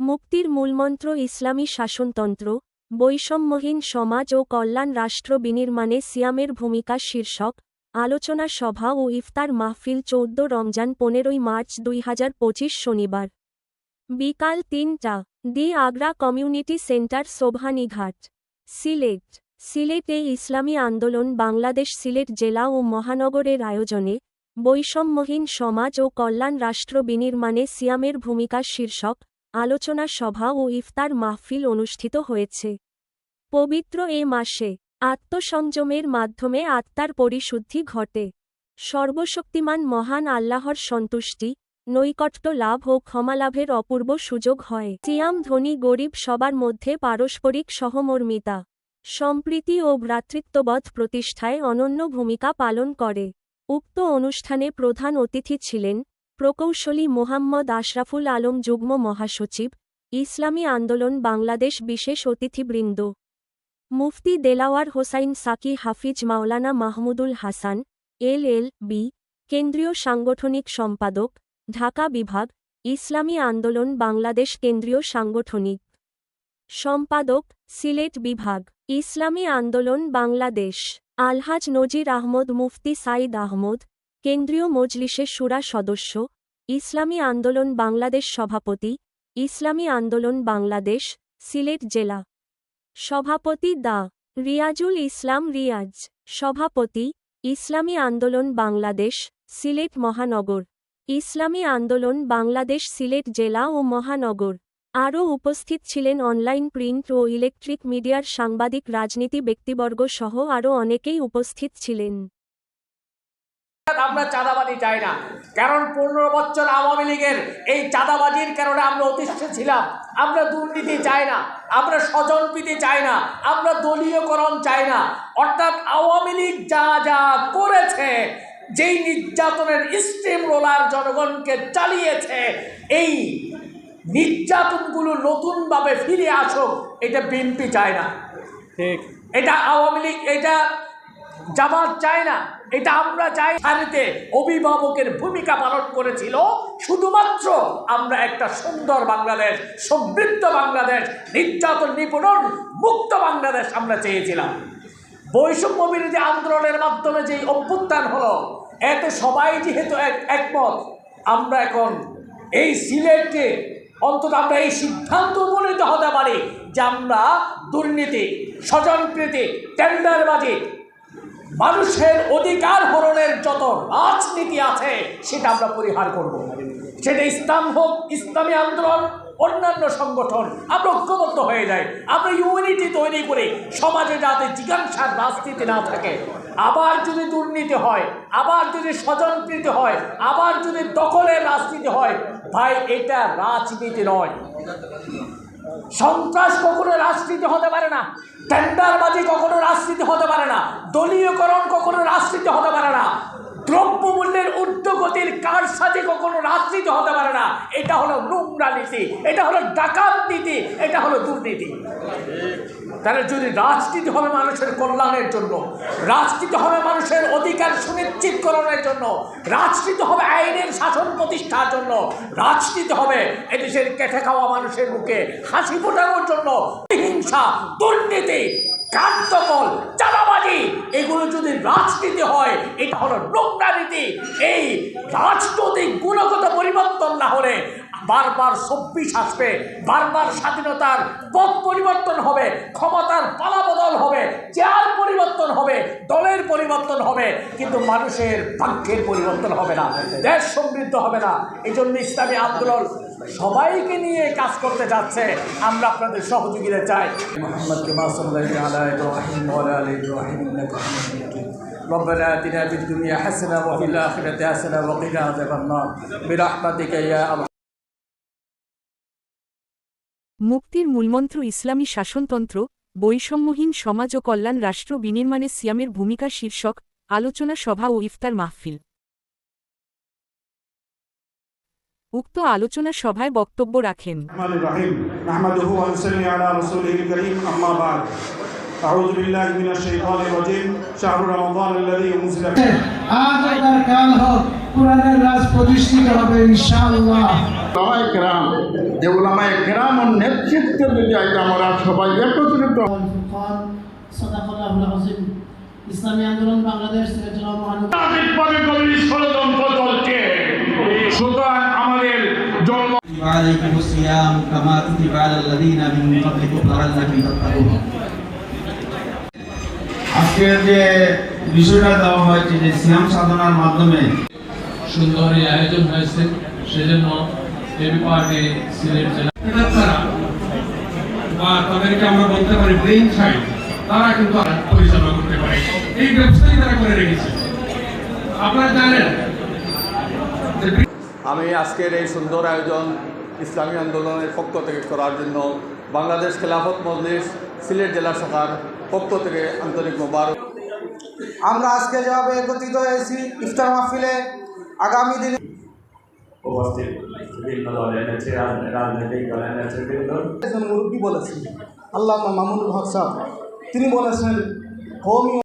মুক্তির মূলমন্ত্র ইসলামী শাসনতন্ত্র, বৈষম্যহীন সমাজ ও কল্যাণ রাষ্ট্র বিনির্মাণে সিয়ামের ভূমিকা শীর্ষক, আলোচনা সভা ও ইফতার মাহফিল চৌদ্দ রমজান পনেরোই মার্চ দুই হাজার পঁচিশ শনিবার। বিকাল তিনটা, the Agra community centre Shobhanighat, Sylhet. সিলেটে ইসলামী আন্দোলন বাংলাদেশ সিলেট জেলা ও মহানগরের আয়োজনে বৈষম্যহীন সমাজ ও কল্যাণ রাষ্ট্র বিনির্মাণে সিয়ামের ভূমিকা শীর্ষক আলোচনা সভা ও ইফতার মাহফিল অনুষ্ঠিত হয়েছে। পবিত্র এ মাসে আত্মসংযমের মাধ্যমে আত্মার পরিশুদ্ধি ঘটে। সর্বশক্তিমান মহান আল্লাহর সন্তুষ্টি, নৈকট্য লাভ ও ক্ষমালাভের অপূর্ব সুযোগ হয়। সিয়াম ধনী গরিব সবার মধ্যে পারস্পরিক সহমর্মিতা, সম্প্রীতি ও ভ্রাতৃত্ববোধ প্রতিষ্ঠায় অনন্য ভূমিকা পালন করে। উক্ত অনুষ্ঠানে প্রধান অতিথি ছিলেন প্রকৌশলী মোহাম্মদ আশরাফুল আলম যুগ্ম মহাসচিব, ইসলামী আন্দোলন বাংলাদেশ বিশেষ অতিথিবৃন্দ। Mufti Delawar Hossain Saki Hafiz Maulana Mahmudul Hasan, L L B, কেন্দ্রীয় সাংগঠনিক সম্পাদক, ঢাকা বিভাগ, ইসলামী আন্দোলন বাংলাদেশ কেন্দ্রীয় সাংগঠনিক সম্পাদক, সিলেট বিভাগ, ইসলামী আন্দোলন বাংলাদেশ। আলহাজ নজির আহমদ মুফতি সাইদ আহমদ কেন্দ্রীয় মজলিসে সুরা সদস্য, ইসলামী আন্দোলন বাংলাদেশ সভাপতি, ইসলামী আন্দোলন বাংলাদেশ, সিলেট জেলা সভাপতি দা রিয়াজুল ইসলাম রিয়াজ, সভাপতি, ইসলামী আন্দোলন বাংলাদেশ, সিলেট মহানগর, ইসলামী আন্দোলন বাংলাদেশ, সিলেট জেলা ও মহানগর। আরও উপস্থিত ছিলেন অনলাইন প্রিন্ট ও ইলেকট্রিক মিডিয়ার সাংবাদিক, রাজনীতি ব্যক্তিবর্গ সহ আরও অনেকেই উপস্থিত ছিলেন। আমরা চাঁদাবাজি চাই না। কারণ পনেরো বছর আওয়ামী লীগের এই চাঁদাবাজির কারণে আমরা অতিষ্ঠ ছিলাম। আমরা দুর্নীতি চাই না আমরা স্বজনপ্রীতি চাই না আমরা দলীয়করণ চাই না। অর্থাৎ আওয়ামী লীগ যা যা করেছে যেই নির্যাতনের স্টিম রোলার জনগণকে চালিয়েছে এই নির্যাতনগুলো নতুনভাবে ফিরে আসুক এটা বিএনপি চায় না। ঠিক। এটা আওয়ামী লীগ এটা জামাত চায় না। এটা আমরা চাই। সারিতে অভিভাবকের ভূমিকা পালন করেছিল শুধুমাত্র আমরা একটা সুন্দর বাংলাদেশ, সমৃদ্ধ বাংলাদেশ, নির্যাতন নিপুণন মুক্ত বাংলাদেশ আমরা চেয়েছিলাম। বৈষম্য বিরোধী আন্দোলনের মাধ্যমে যে অভ্যুত্থান হলো, এতে সবাই যেহেতু এক, একমত, আমরা এখন এই সিলেটকে, অন্তত আমরা এই সিদ্ধান্ত উপনীত হতে পারি যে আমরা দুর্নীতি, স্বজনপ্রীতি টেন্ডারবাজি মানুষের অধিকার হরণের যত রাজনীতি আছে, সেটা আমরা পরিহার করব। সেটা ইসলাম হোক, ইসলামী আন্দোলন, অন্যান্য সংগঠন, আমরা ঐক্যবদ্ধ হয়ে যাই। আমরা ইউনিটি তৈরি করি। সমাজে যাতে জিজ্ঞাসার রাজনীতি না থাকে। আবার যদি দুর্নীতি হয়, আবার যদি স্বজনপ্রীতি হয়, আবার যদি দখলের রাজনীতি হয়, ভাই, এটা রাজনীতি নয়। সন্ত্রাস কখনো রাজনীতি হতে পারে না। টেন্ডারবাজি কখনো রাজনীতি হতে পারে না। দলীয়করণ কখনো রাজনীতি হতে পারে না। দ্রব্যমূল্যের ঊর্ধ্বগতির কারসাজি কখনো রাজনীতি হতে পারে না। এটা হলো নোংরা নীতি। এটা হলো ডাকাত নীতি। এটা হলো দুর্নীতি। তাহলে যদি রাজনীতি হবে মানুষের কল্যাণের জন্য, রাজনীতি হবে মানুষের অধিকার সুনিশ্চিতকরণের জন্য, রাজনীতি হবে আইনের শাসন প্রতিষ্ঠার জন্য, রাজনীতি হবে এদেশের কেটে খাওয়া মানুষের মুখে হাসি ফোটানোর জন্য, হিংসা, দুর্নীতি কার্যকল চালাবাজি এগুলো যদি রাজনীতি হয়, এটা হলো নোংরা নীতি। এই রাজনৈতিক গুণগত পরিবর্তন না হলে বারবার চব্বিশ আসবে বারবার স্বাধীনতার পথ পরিবর্তন হবে ক্ষমতার পালাবদল হবে চেয়ার পরিবর্তন হবে দলের পরিবর্তন হবে কিন্তু মানুষের ভাগ্যের পরিবর্তন হবে না দেশ সমৃদ্ধ হবে না এই জন্য ইসলামী আন্দোলন সবাইকে নিয়ে কাজ করতে যাচ্ছে আমরা আপনাদের সহযোগিতা চাই মোহাম্মদ على إبراهيم وعلى آل إبراهيم إنك حميد مجيد ربنا آتنا في الدنيا حسنة وفي الآخرة حسنة وقنا عذاب النار برحمتك يا أرحم মুক্তির মূলমন্ত্র ইসলামী শাসনতন্ত্র বৈষম্যহীন সমাজ ও কল্যাণ রাষ্ট্র বিনির্মাণে সিয়ামের ভূমিকা শীর্ষক আলোচনা সভা ও ইফতার মাহফিল উক্ত আলোচনা সভায় বক্তব্য রাখেন الرحمن الرحيم نحمده ونصلي على رسوله الكريم أما بعد أعوذ بالله من الشيطان الرجيم شهر رمضان الذي أنزل فيه আজ হোক আর কাল হোক কোরআনের রাজ প্রতিষ্ঠিত হবে ইনশাআল্লাহ ওলামায়ে কেরাম যে ওলামায়ে কেরামের নেতৃত্বে যদি আজ আমরা সবাই একত্রিত ফুরকান সদাকল্লাহুল আজিম ইসলামী আন্দোলন বাংলাদেশ সিলেট জেলা মহানগর সামাজিকভাবে কমিউনিস্ট ষড়যন্ত্র চলছে সুতরাং আমাদের জন্ম كتب عليكم الصيام كما كتب على الذين من قبلكم لعلكم تتقون আজকের যে বিষয়টা দেওয়া হয়েছে যে সিয়াম সাধনার মাধ্যমে সুন্দর এই আয়োজন হয়েছে সেজন্য এবি পার্টি সিলেট জেলা বা তাদেরকে আমরা বলতে পারি ব্রেইন চাইল্ড তারা কিন্তু পরিচালনা করতে পারে এই ব্যবস্থাই তারা করে রেখেছে। আপনারা জানেন আমি আজকের এই সুন্দর আয়োজন ইসলামী আন্দোলনের পক্ষ থেকে করার জন্য বাংলাদেশ খেলাফত মজলিস সিলেট জেলা শাখার পক্ষ থেকে আন্তরিক মোবারক আমরা আজকে যেভাবে একত্রিত হয়েছি ইফতার মাহফিলে আগামী দিনে উপস্থিত বিভিন্ন দলের নেছে রাজনৈতিক দলের নেতৃবৃন্দ। একজন মুরব্বী বলেছেন আল্লাহ মামুনুল হক সাহ তিনি বলেছেন কৌমি